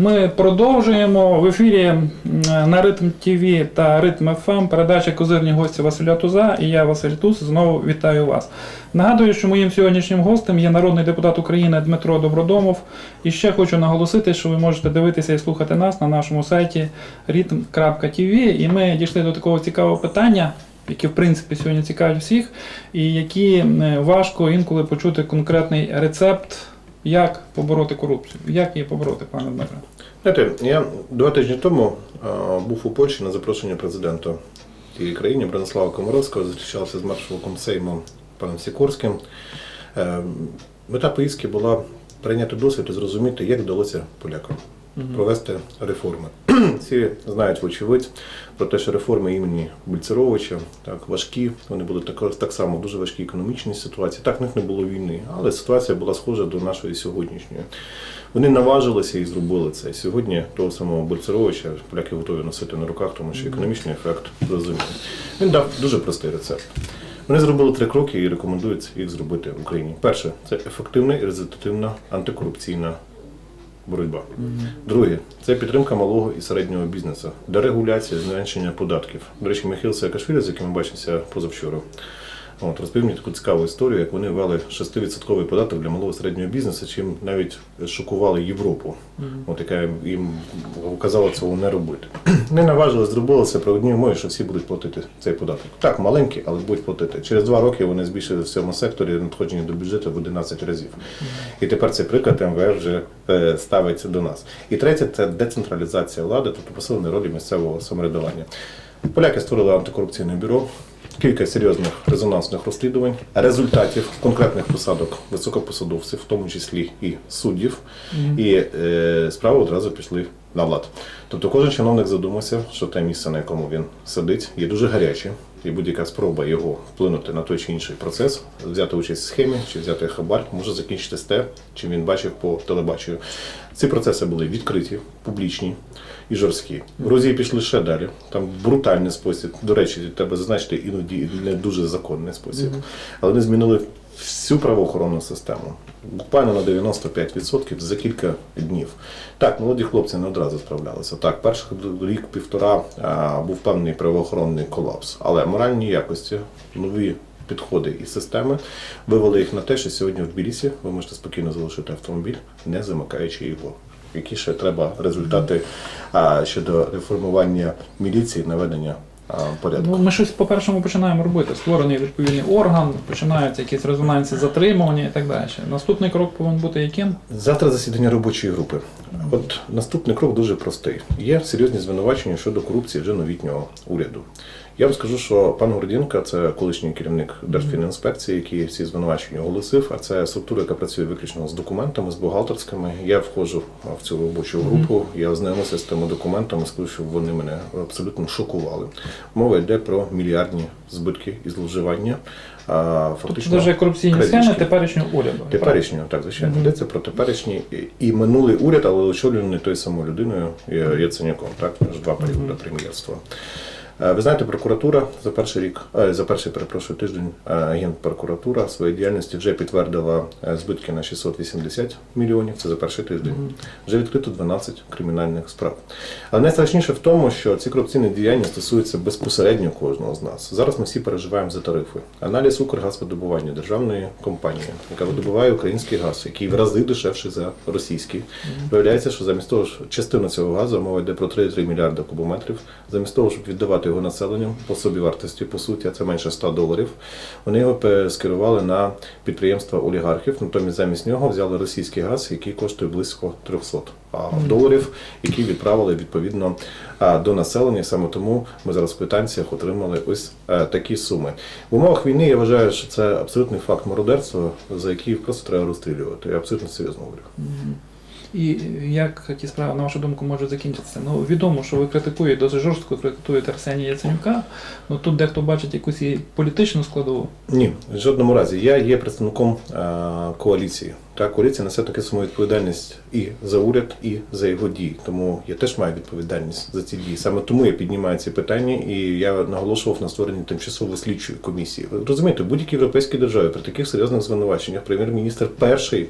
Ми продовжуємо в ефірі на Ритм ТВ та Ритм ФМ передача Козирні гості Василя Туза і я, Василь Туз, знову вітаю вас. Нагадую, що моїм сьогоднішнім гостем є народний депутат України Дмитро Добродомов. І ще хочу наголосити, що ви можете дивитися і слухати нас на нашому сайті ritm.tv. І ми дійшли до такого цікавого питання, які в принципі сьогодні цікавить всіх, і які важко інколи почути конкретний рецепт, як побороти корупцію. Як її побороти, пане Дмитро? Знаєте, я два тижні тому був у Польщі на запрошення президента тієї країни Бронислава Комаровського, зустрічався з маршалком Сейму паном Сікорським. Е, Мета поїздки була прийняти досвід і зрозуміти, як вдалося полякам провести реформи. Всі знають, вочевидь, про те, що реформи імені Бульцеровича так важкі. Вони були також так само дуже важкій економічній ситуації. Так в них не було війни, але ситуація була схожа до нашої сьогоднішньої. Вони наважилися і зробили це. І Сьогодні того самого Бульцеровича поляки готові носити на руках, тому що економічний ефект зрозумілий. Він дав дуже простий рецепт. Вони зробили три кроки і рекомендують їх зробити в Україні. Перше це ефективна і результативна антикорупційна боротьба. Друге це підтримка малого і середнього бізнесу, дерегуляція, зменшення податків. До речі, Михайло Саакашвілі, з яким ми бачимося позавчора, От, розповів мені таку цікаву історію, як вони ввели 6% податок для малого і середнього бізнесу, чим навіть шокували Європу, от, яка їм казала цього не робити. Не наважили, зробили це про одні умови, що всі будуть платити цей податок. Так, маленький, але будуть платити. Через два роки вони збільшили в цьому секторі надходження до бюджету в 11 разів. І тепер цей приклад МВФ вже е, ставиться до нас. І третє це децентралізація влади, тобто посилення ролі місцевого самоврядування. Поляки створили антикорупційне бюро. Кілька серйозних резонансних розслідувань, результатів конкретних посадок високопосадовців, в тому числі і суддів, і е, справи одразу пішли на лад. Тобто кожен чиновник задумався, що те місце, на якому він сидить, є дуже гаряче, і будь-яка спроба його вплинути на той чи інший процес, взяти участь в схемі чи взяти хабар, може закінчитись те, чим він бачив по телебаченню. Ці процеси були відкриті, публічні і жорсткі. В Грузії пішли ще далі. Там брутальний спосіб. До речі, треба зазначити іноді не дуже законний спосіб. Але вони змінили всю правоохоронну систему. Буквально на 95% за кілька днів. Так, молоді хлопці не одразу справлялися. Так, перших рік-півтора був певний правоохоронний колапс. Але моральні якості, нові підходи і системи вивели їх на те, що сьогодні в Тбілісі ви можете спокійно залишити автомобіль, не замикаючи його. Які ще треба результати а, щодо реформування міліції, наведення порядку? Ну, ми щось по-першому починаємо робити. Створений відповідний орган, починаються якісь резонансні затримування і так далі. Наступний крок повинен бути яким? Завтра засідання робочої групи. От наступний крок дуже простий. Є серйозні звинувачення щодо корупції вже новітнього уряду. Я вам скажу, що пан Гордінка це колишній керівник Держфінінспекції, який всі звинувачення оголосив. А це структура, яка працює виключно з документами, з бухгалтерськими. Я входжу в цю робочу групу. Я ознайомився з тими документами, скажу, що вони мене абсолютно шокували. Мова йде про мільярдні збитки і зловживання. Тобто фактично вже корупційні схеми теперішнього уряду. Теперішнього, так, звичайно. Йдеться про теперішній і- минулий уряд, але очолюваний тою самою людиною Я- Яценюком, так, два періоди прем'єрства. Е, Ви знаєте, прокуратура за перший рік, е, за перший перепрошую тиждень, е, генпрокуратура в своїй діяльності вже підтвердила збитки на 680 мільйонів. Це за перший тиждень. Вже відкрито 12 кримінальних справ. Але найстрашніше в тому, що ці корупційні діяння стосуються безпосередньо кожного з нас. Зараз ми всі переживаємо за тарифи. Аналіз Укргазвидобування державної компанії, яка видобуває український газ, який в рази дешевший за російський. Виявляється, що замість того, що частина цього газу мова йде про 3,3 мільярда кубометрів, замість того, щоб віддавати його населенню по собі вартості, по суті, а це менше 100 доларів. Вони його перескерували на підприємства олігархів. Натомість замість нього взяли російський газ, який коштує близько 300 доларів, які відправили відповідно до населення. Саме тому ми зараз в квитанціях отримали ось е, такі суми. В умовах війни я вважаю, що це абсолютний факт мародерства, за який просто треба розстрілювати. Я абсолютно серйозно говорю. І як ті справи, на вашу думку, можуть закінчитися? Ну, відомо, що ви критикуєте, досить жорстко критикуєте Арсенія Яценюка, ну тут дехто бачить якусь політичну складову. Ні, в жодному разі. Я є представником е, коаліції. Та коаліція несе таку саму відповідальність і за уряд, і за його дії. Тому я теж маю відповідальність за ці дії. Саме тому я піднімаю ці питання, і я наголошував на створенні тимчасової слідчої комісії. Ви розумієте, в будь-якій європейській державі при таких серйозних звинуваченнях прем'єр-міністр перший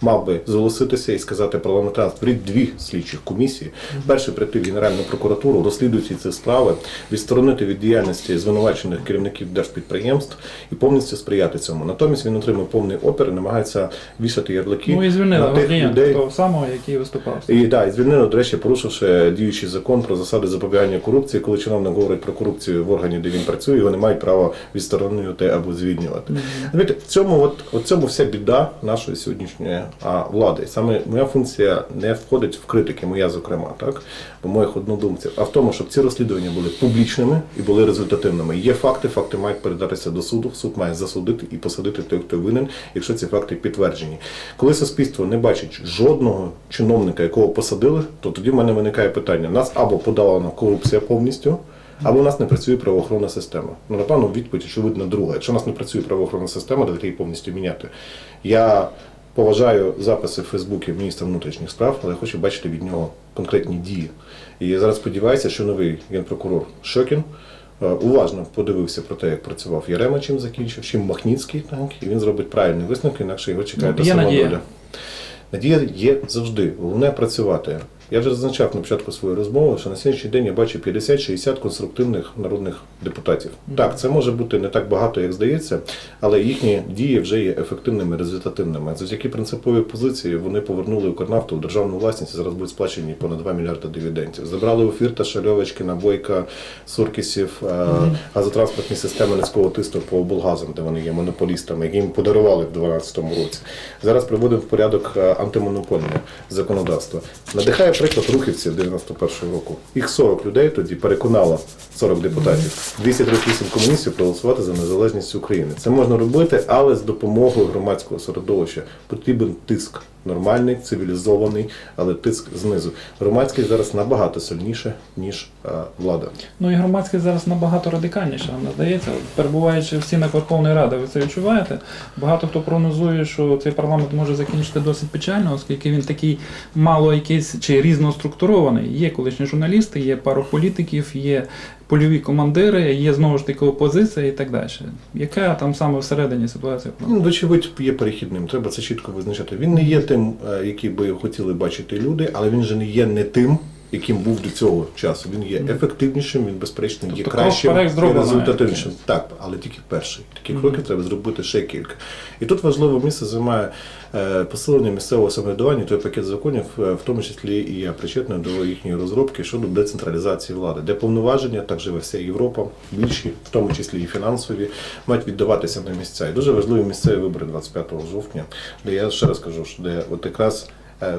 мав би зголоситися і сказати парламентарам, створіть дві слідчих комісії. Перший прийти в Генеральну прокуратуру, розслідуючи ці справи, відсторонити від діяльності звинувачених керівників держпідприємств і повністю сприяти цьому. Натомість він отримав повний опір і намагається вішати ярлики Ну і звільнили на тих людей. того самого, який виступав. І да, і звільнили, до речі, порушивши діючий закон про засади запобігання корупції, коли чиновник говорить про корупцію в органі, де він працює, його не мають права відсторонювати або звільнювати. Знаєте, в цьому, от, от цьому вся біда нашої сьогоднішньої а, влади. Саме моя функція не входить в критики, моя зокрема, так, бо моїх однодумців, а в тому, щоб ці розслідування були публічними і були результативними. Є факти, факти мають передатися до суду, суд має засудити і посадити тих, хто винен, якщо ці факти підтверджені. Коли суспільство не бачить жодного чиновника, якого посадили, то тоді в мене виникає питання: нас або подавана корупція повністю. Або у нас не працює правоохоронна система. Ну, напевно, відповідь очевидно друга. Якщо у нас не працює правоохоронна система, то її повністю міняти. Я поважаю записи в Фейсбуці міністра внутрішніх справ, але хочу бачити від нього конкретні дії. І зараз сподіваюся, що новий генпрокурор Шокін уважно подивився про те, як працював Ярема, чим закінчив, чим Махніцький, так, і він зробить правильні висновки, інакше його чекає Ну, та сама надія. доля. Надія є завжди. Головне працювати. Я вже зазначав на початку своєї розмови, що на сьогоднішній день я бачу 50-60 конструктивних народних депутатів. Так, це може бути не так багато, як здається, але їхні дії вже є ефективними, результативними. Завдяки принциповій позиції вони повернули Укрнафту в державну власність і зараз будуть сплачені понад 2 мільярди дивідендів. Забрали у Фірта, Шальовичкина, Бойка, Суркісів, е, газотранспортні системи низького тиску по облгазам, де вони є монополістами, які їм подарували в 2012 році. Зараз приводимо в порядок е, антимонопольне законодавство. Надихає приклад рухівців 91-го року. Їх 40 людей тоді переконало 40 депутатів, 238 комуністів проголосувати за незалежність України. Це можна робити, але з допомогою громадського середовища потрібен тиск. Нормальний, цивілізований, але тиск знизу. Громадський зараз набагато сильніше, ніж е, влада. Ну і громадськість зараз набагато радикальніше, нам здається. Перебуваючи в стінах Верховної Ради, ви це відчуваєте. Багато хто прогнозує, що цей парламент може закінчити досить печально, оскільки він такий мало якийсь чи різно структурований. Є колишні журналісти, є пару політиків, є польові командири, є знову ж таки опозиція і так далі. Яка там саме всередині ситуація? Ну, дочевидь є перехідним. Треба це чітко визначати. Він не є тим, е, який би хотіли бачити люди, але він же не є не тим. Яким був до цього часу, він є ефективнішим, він безперечно є Тобто кращим крок і результативнішим. Так, але тільки перший. Такі кроки треба зробити ще кілька. І тут важливе місце займає е, посилення місцевого самоврядування, той пакет законів, е, в тому числі і я причетний до їхньої розробки щодо децентралізації влади, де повноваження, так живе вся Європа, більші, в тому числі і фінансові, мають віддаватися на місця. І дуже важливі місцеві вибори 25 жовтня, де я ще раз кажу, що де от якраз е,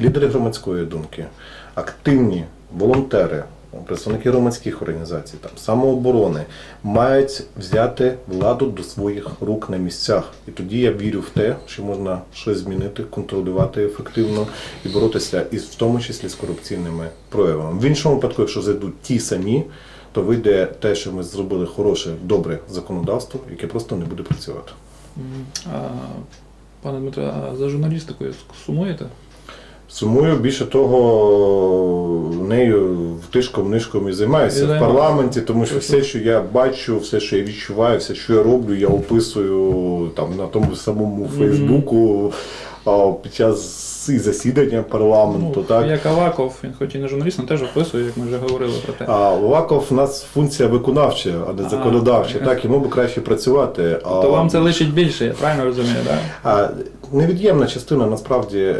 лідери громадської думки, активні волонтери. Представники громадських організацій, там самооборони мають взяти владу до своїх рук на місцях. І тоді я вірю в те, що можна щось змінити, контролювати ефективно і боротися із в тому числі з корупційними проявами. В іншому випадку, якщо зайдуть ті самі, то вийде те, що ми зробили хороше, добре законодавство, яке просто не буде працювати. Пане Дмитро, а за журналістикою сумуєте? Сумую більше того, нею тишком нишком і займаюся в парламенті, тому що все, що я бачу, все, що я відчуваю, все, що я роблю, я описую там на тому самому Фейсбуку під час і засідання парламенту. Ну, так. Як Аваков, він хоч і не журналіст, але теж описує, як ми вже говорили про те. А Лаков у нас функція виконавча, а не законодавча. так. Так, йому би краще працювати. А, То вам це лишить більше, я правильно розумію, так? А невід'ємна частина насправді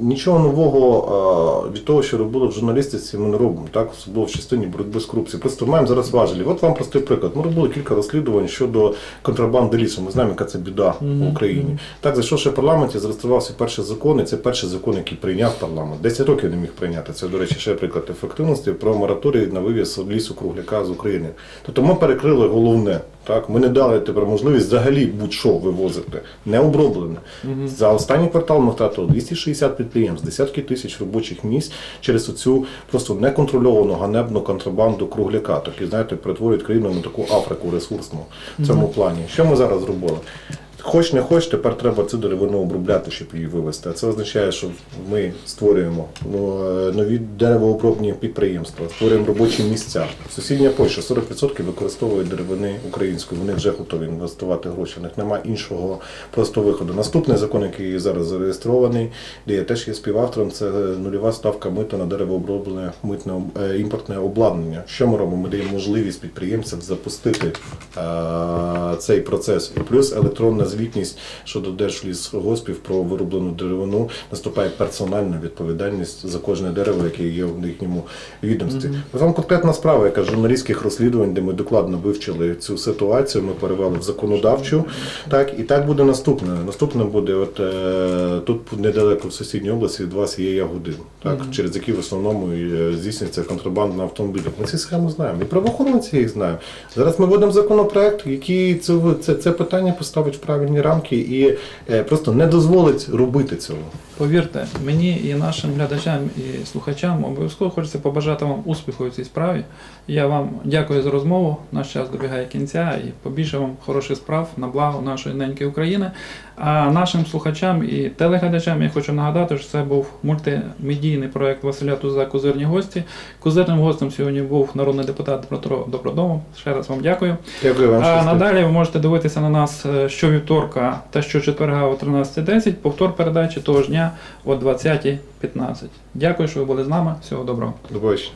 нічого нового а, від того, що робили в журналістиці, ми не робимо, так особливо в частині боротьби з корупцією. Просто маємо зараз важелі. От вам простий приклад. Ми робили кілька розслідувань щодо контрабанди лісу. Ми знаємо, яка це біда Мгм, в Україні. Так, зайшовши в парламенті, зареєструвався перший закон, і це перший закон, який прийняв парламент. 10 років не міг прийняти. Це, до речі, ще приклад ефективності про мораторій на вивіз лісу кругляка з України. Тобто ми перекрили головне. Так, ми не дали тепер можливість взагалі будь-що вивозити, не оброблене. Мгм. За останній квартал ми втратили 260 підприємств, десятки тисяч робочих місць через оцю просто неконтрольовану ганебну контрабанду кругляка. Такі, знаєте, перетворюють країну на таку Африку ресурсну в цьому плані. Що ми зараз зробили? Хоч не хоч, тепер треба цю деревину обробляти, щоб її вивезти. А це означає, що ми створюємо ну, е, нові деревообробні підприємства, створюємо робочі місця. Сусідня Польща 40% використовує деревини української. Вони вже готові інвестувати гроші. У них немає іншого просто виходу. Наступний закон, який зараз зареєстрований, де я теж є співавтором, це нульова ставка мита на деревооброблене митне е, імпортне обладнання. Що ми робимо? Ми даємо можливість підприємцям запустити е, цей процес. І плюс електронна звітність щодо Держлісгоспів про вироблену деревину наступає персональна відповідальність за кожне дерево, яке є в їхньому відомстві. Mm Там конкретна справа, яка журналістських розслідувань, де ми докладно вивчили цю ситуацію, ми перевели в законодавчу. Так, і так буде наступне. Наступне буде, от е, тут недалеко в сусідній області від вас є Ягодин, так, через які в основному е, здійснюється контрабанда на автомобілях. Ми ці схеми знаємо. І правоохоронці їх знають. Зараз ми вводимо законопроект, який це, це, це питання поставить в правильні рамки і е, просто не дозволить робити цього. Повірте, мені і нашим глядачам і слухачам обов'язково хочеться побажати вам успіху у цій справі. Я вам дякую за розмову. Наш час добігає кінця і побільше вам хороших справ на благо нашої неньки України. А нашим слухачам і телеглядачам я хочу нагадати, що це був мультимедійний проект Василя Туза Козирні гості. Козирним гостем сьогодні був народний депутат Дмитро Добродомов. Ще раз вам дякую. Дякую вам. А щастя. надалі ви можете дивитися на нас е, щовівторка та щочетверга о 13.10, повтор передачі того ж о 20.15. Дякую, що ви були з нами. Всього доброго. До побачення.